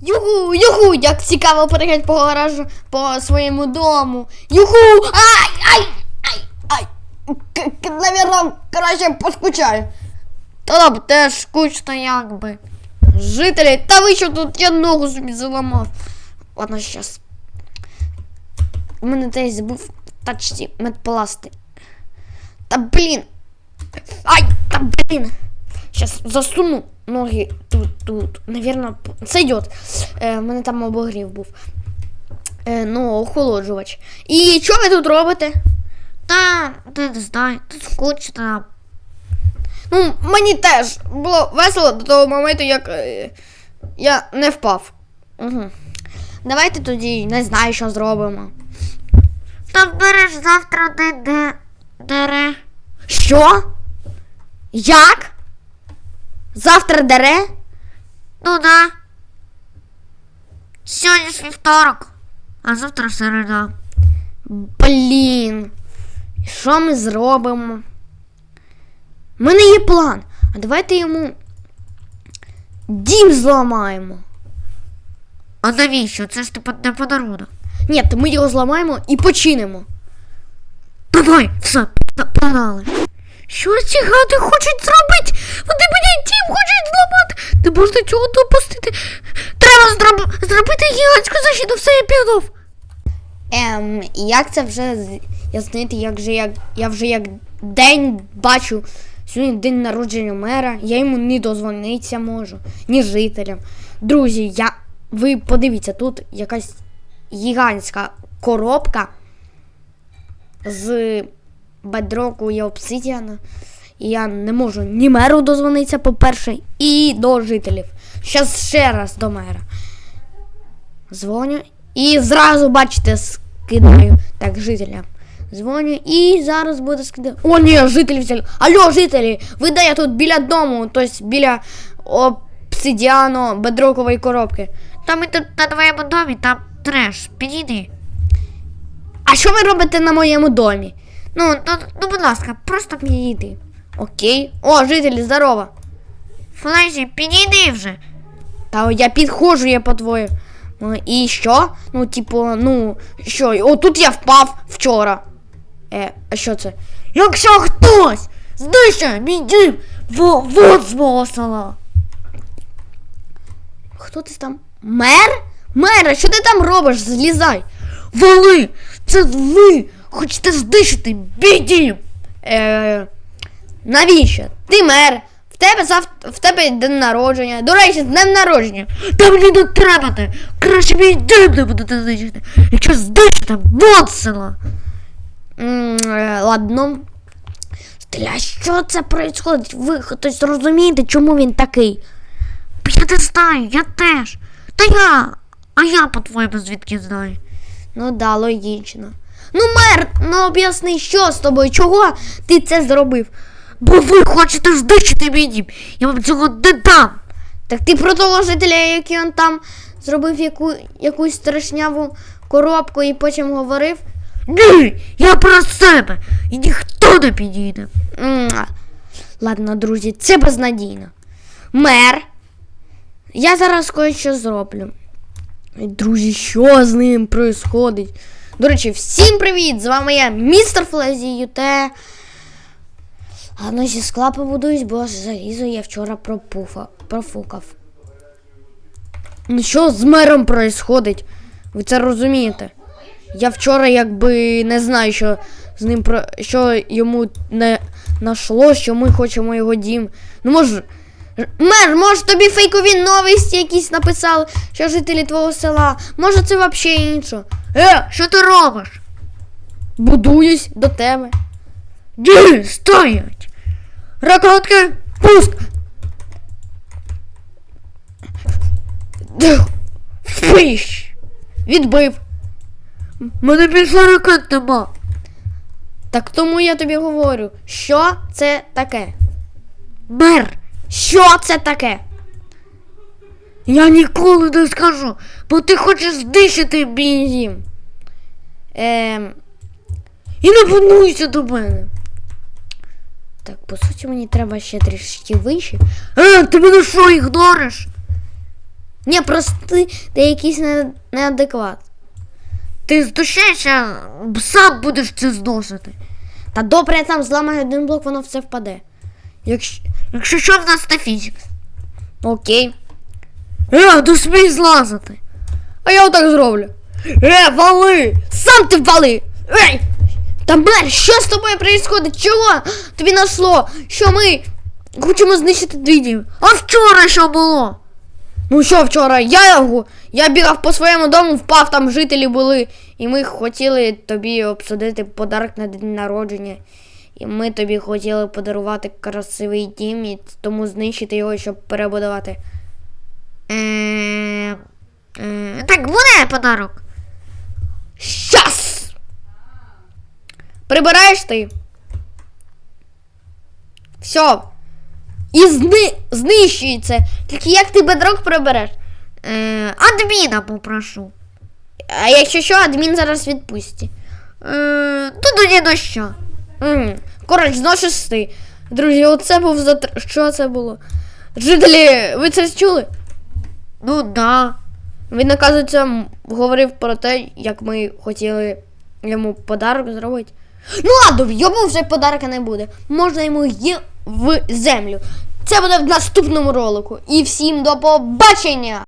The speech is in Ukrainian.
Юху, юху, як цікаво переглянути по гаражу, по своєму дому. Юху! Ай, ай, ай, ай. Навірно, краще поскучаю. Та там теж скучно якби. Жителі, та ви що тут я ногу собі заламав. Ладно, щас. У мене десь забув тачці медпласти. Та блін. Ай, та блін. Сейчас засуну ноги тут, тут. Наверно, це йде. Е, мене там обогрів був. Е, ну, охолоджувач. І що ви тут робите? Та, ти не знаю, тут скучно. Ну, мені теж було весело до того моменту, як е, я не впав. Угу. Давайте тоді не знаю, що зробимо. Та береш завтра де, де, дере. Що? Як? Завтра дере? Ну да. Сьогодні ж вівторок, а завтра середа. Блін. Що ми зробимо? У мене є план. А давайте йому дім зламаємо. А навіщо? Це ж типу не подарунок. Ні, то ми його зламаємо і починимо. Давай, все, погнали. Що ці гати хочуть зробити? Можна цього допустити. Треба зроб... зробити гігантську защиту, все я пігнув. Ем, як це вже з'яснити, як же як я вже як день бачу сьогодні день народження мера, я йому не дозвонитися можу, ні жителям. Друзі, я ви подивіться, тут якась гігантська коробка з бедроку і обсидіана. Я не можу ні меру дозвонитися, по-перше, і до жителів. Щас ще раз до мера. Дзвоню і зразу, бачите, скидаю так жителям. Дзвоню і зараз буде скидати. О, ні, жителі взяли. Алло, жителі, ви де я тут біля дому, тобто біля обсидіано бедрокової коробки. Та ми тут на твоєму домі, там треш. Підійди. А що ви робите на моєму домі? Ну, ну, ну, будь ласка, просто підійди. Окей. О, жителі, здорово. Флеші, підійди вже. Та я підходжу, я по-твою. Ну, І що? Ну, типу, ну, що? О, тут я впав вчора. Е, а що це? Якщо хтось знищує мій дім, во, вот з мого села. Хто ти там? Мер? Мер, а що ти там робиш? Злізай. Вали! Це ви хочете знищити мій дім. Е, навіщо? Ти мер. В тебе зав... в тебе день народження. До речі, з днем народження. Та мені не треба те. Краще мій дім не будете знищити. Якщо знищите, вот села. Е, ладно. Стиля, що це происходить? Ви хтось розумієте, чому він такий? Я не знаю, я теж. Та я. А я, по-твоєму, звідки знаю? Ну да, логічно. Ну, мер, ну об'ясни, що з тобою? Чого ти це зробив? Бо ви хочете знищити дім. Я вам цього не дам. Так ти про того жителя, який он там зробив яку, якусь страшняву коробку і потім говорив. Ні, я про себе. І ніхто не підійде. Ладно, друзі, це безнадійно. Мер. Я зараз кое-що зроблю. Друзі, що з ним происходить? До речі, всім привіт! З вами я, містер Флезі Юте. Ладно, зі скла побудуюсь, бо залізо я вчора пропуфа, профукав. Ну що з мером происходить? Ви це розумієте? Я вчора якби не знаю, що з ним про що йому не нашло, що ми хочемо його дім. Ну може. Мер, може тобі фейкові новості якісь написали, що жителі твого села. Може це взагалі інше. Е, що ти робиш? Будуюсь до тебе. Ні, стоять. Ракотки, пуск. Фиш! Відбив. Мене більше ракет нема. Так тому я тобі говорю, що це таке? Мер, Що це таке? я ніколи не скажу, бо ти хочеш знищити мій дім. Ем, І не до мене. Так, по суті, мені треба ще трішки вище. Е, ти мене що, ігнориш? Ні, просто ти, ти якийсь не, неадекват. Ти здущаєшся, сам будеш це зносити. Та добре, я там зламаю один блок, воно все впаде. Якщо. Якщо що в нас на фізикс. Окей. Е, не смій злазити. А я отак зроблю. Е, вали! Сам ти вали! Ей! Та мер, що з тобою відбувається? Чого тобі нашло? Що ми хочемо знищити твій? А вчора що було? Ну що вчора? Я, я бігав по своєму дому, впав, там жителі були. І ми хотіли тобі обсудити подарок на день народження. І ми тобі хотіли подарувати красивий дім, і тому знищити його, щоб перебудувати. Е, е, так, буде подарок. Щас! Прибираєш. Все. І зни... знищується. Тільки як ти бедрок прибереш? Е, адміна попрошу. А якщо що, адмін зараз відпусті. Е, ну тоді на що? М, Коротше, зносиш ти. Друзі, оце був за що це було? Жителі, ви це чули? Ну да. Він, оказується, говорив про те, як ми хотіли йому подарок зробити. Ну ладно, йому вже подарка не буде. Можна йому є в землю. Це буде в наступному ролику. І всім до побачення!